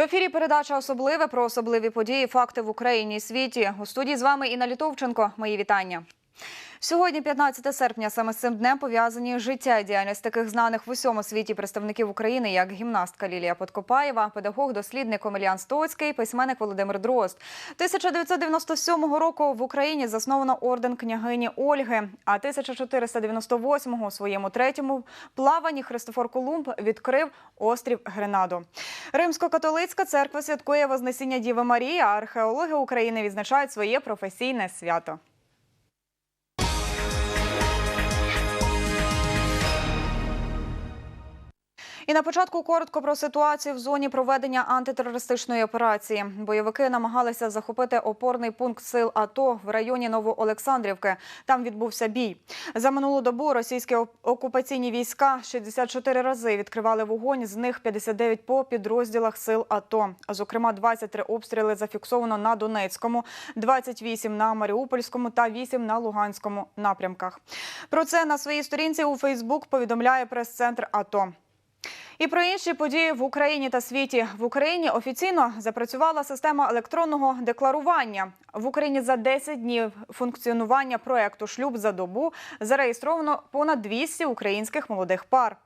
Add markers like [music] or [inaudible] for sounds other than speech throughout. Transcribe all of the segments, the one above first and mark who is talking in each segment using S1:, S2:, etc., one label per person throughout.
S1: ефірі передача особливе про особливі події, факти в Україні і світі. У студії з вами Інна Літовченко. Мої вітання. Сьогодні, 15 серпня, саме з цим днем пов'язані життя і діяльність таких знаних в усьому світі представників України, як гімнастка Лілія Подкопаєва, педагог, дослідник Омелян Стоцький, письменник Володимир Дрозд. 1997 року в Україні засновано орден княгині Ольги. А 1498-го у своєму третьому плаванні Христофор Колумб відкрив острів Гренаду. Римсько-католицька церква святкує Вознесіння Діви Марії, а археологи України відзначають своє професійне свято. І на початку коротко про ситуацію в зоні проведення антитерористичної операції. Бойовики намагалися захопити опорний пункт сил АТО в районі Новоолександрівки. Там відбувся бій. За минулу добу російські окупаційні війська 64 рази відкривали вогонь. З них 59 по підрозділах сил АТО. Зокрема, 23 обстріли зафіксовано на Донецькому, 28 на Маріупольському та 8 на Луганському напрямках. Про це на своїй сторінці у Фейсбук повідомляє прес-центр АТО. І про інші події в Україні та світі в Україні офіційно запрацювала система електронного декларування. В Україні за 10 днів функціонування проекту Шлюб за добу зареєстровано понад 200 українських молодих пар.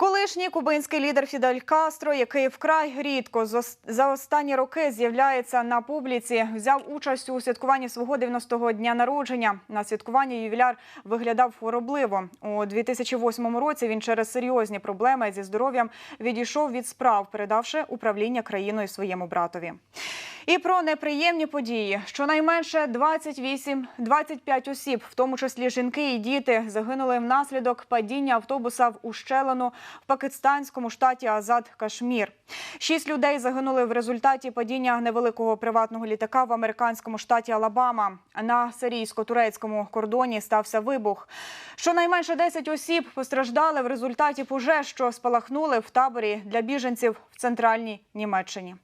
S1: Колишній кубинський лідер Фідель Кастро, який вкрай рідко за останні роки з'являється на публіці, взяв участь у святкуванні свого 90-го дня народження. На святкуванні ювіляр виглядав хворобливо. У 2008 році він через серйозні проблеми зі здоров'ям відійшов від справ, передавши управління країною своєму братові. І про неприємні події. Щонайменше 28-25 осіб, в тому числі жінки і діти, загинули внаслідок падіння автобуса в ущелину в пакистанському штаті Азад Кашмір. Шість людей загинули в результаті падіння невеликого приватного літака в американському штаті Алабама. На сирійсько-турецькому кордоні стався вибух. Щонайменше 10 осіб постраждали в результаті пожеж, що спалахнули в таборі для біженців в центральній Німеччині.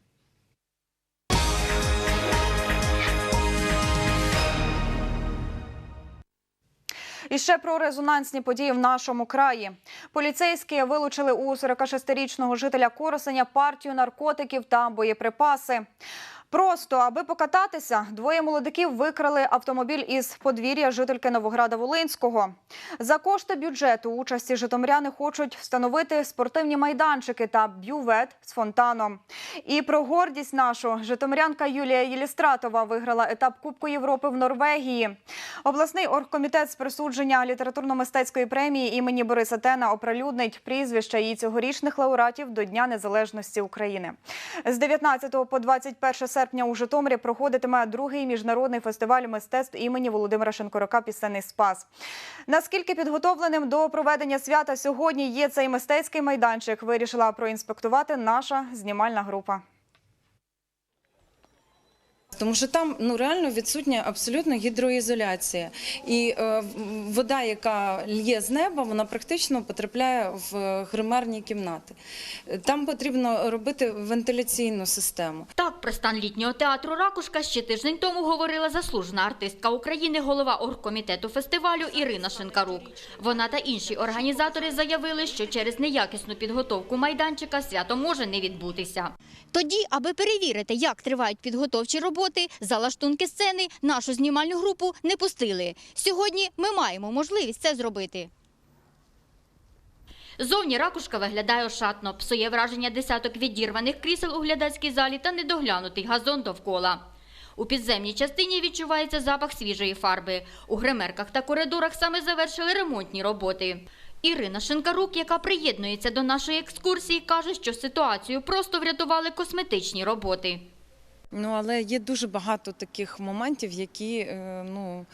S1: І ще про резонансні події в нашому краї. Поліцейські вилучили у 46-річного жителя Коросеня партію наркотиків та боєприпаси. Просто аби покататися, двоє молодиків викрали автомобіль із подвір'я жительки Новограда Волинського. За кошти бюджету участі житомиряни хочуть встановити спортивні майданчики та бювет з фонтаном. І про гордість нашу житомирянка Юлія Єлістратова виграла етап Кубку Європи в Норвегії. Обласний оргкомітет з присудження літературно-мистецької премії імені Бориса Тена оприлюднить прізвища її цьогорічних лауреатів до Дня Незалежності України. З 19 по 21 серпня у Житомирі проходитиме другий міжнародний фестиваль мистецтв імені Володимира Шенкорока Пісенний Спас. Наскільки підготовленим до проведення свята сьогодні є цей мистецький майданчик, вирішила проінспектувати наша знімальна група.
S2: Тому що там ну реально відсутня абсолютно гідроізоляція, і е, вода, яка лє з неба, вона практично потрапляє в гримерні кімнати. Там потрібно робити вентиляційну систему.
S3: Так, про стан літнього театру Ракушка ще тиждень тому говорила заслужена артистка України, голова оргкомітету фестивалю Ірина Шинкарук. Вона та інші організатори заявили, що через неякісну підготовку майданчика свято може не відбутися.
S4: Тоді, аби перевірити, як тривають підготовчі роботи, за лаштунки сцени нашу знімальну групу не пустили. Сьогодні ми маємо можливість це зробити.
S3: Зовні ракушка виглядає ошатно, псує враження десяток відірваних крісел у глядацькій залі та недоглянутий газон довкола. У підземній частині відчувається запах свіжої фарби. У гримерках та коридорах саме завершили ремонтні роботи. Ірина Шинкарук, яка приєднується до нашої екскурсії, каже, що ситуацію просто врятували косметичні роботи.
S2: Ну але є дуже багато таких моментів, які е, ну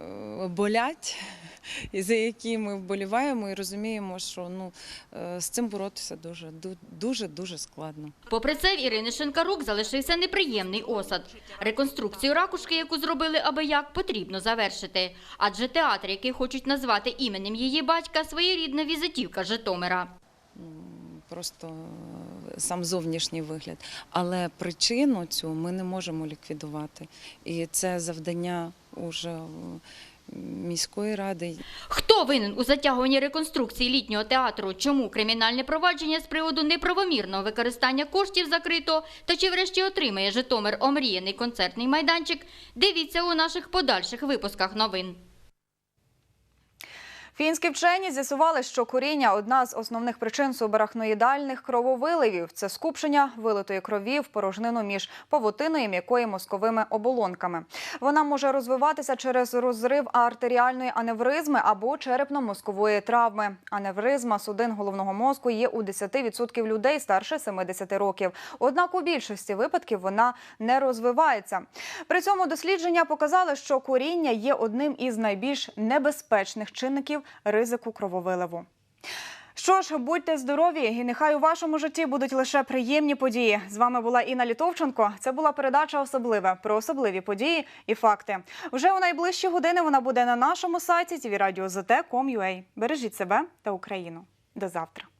S2: е, болять, [laughs] і за які ми вболіваємо і розуміємо, що ну е, з цим боротися дуже дуже дуже складно.
S3: Попри це, в Ірини Шинкарук залишився неприємний осад. Реконструкцію ракушки, яку зробили аби як, потрібно завершити. Адже театр, який хочуть назвати іменем її батька, своєрідна візитівка Житомира.
S2: Просто е, сам зовнішній вигляд. Але причину цю ми не можемо ліквідувати. І це завдання уже міської ради.
S3: Хто винен у затягуванні реконструкції літнього театру? Чому кримінальне провадження з приводу неправомірного використання коштів закрито? Та чи врешті отримає Житомир омріяний концертний майданчик? Дивіться у наших подальших випусках новин.
S1: Фінські вчені з'ясували, що куріння – одна з основних причин субарахноїдальних крововиливів. Це скупчення вилитої крові в порожнину між павутиною м'якою мозковими оболонками. Вона може розвиватися через розрив артеріальної аневризми або черепно-мозкової травми. Аневризма судин головного мозку є у 10% людей старше 70 років. Однак у більшості випадків вона не розвивається. При цьому дослідження показали, що куріння є одним із найбільш небезпечних чинників ризику крововиливу. Що ж, будьте здорові, і нехай у вашому житті будуть лише приємні події. З вами була Інна Літовченко. Це була передача особлива про особливі події і факти. Вже у найближчі години вона буде на нашому сайті tvradio.zt.com.ua. Бережіть себе та Україну. До завтра.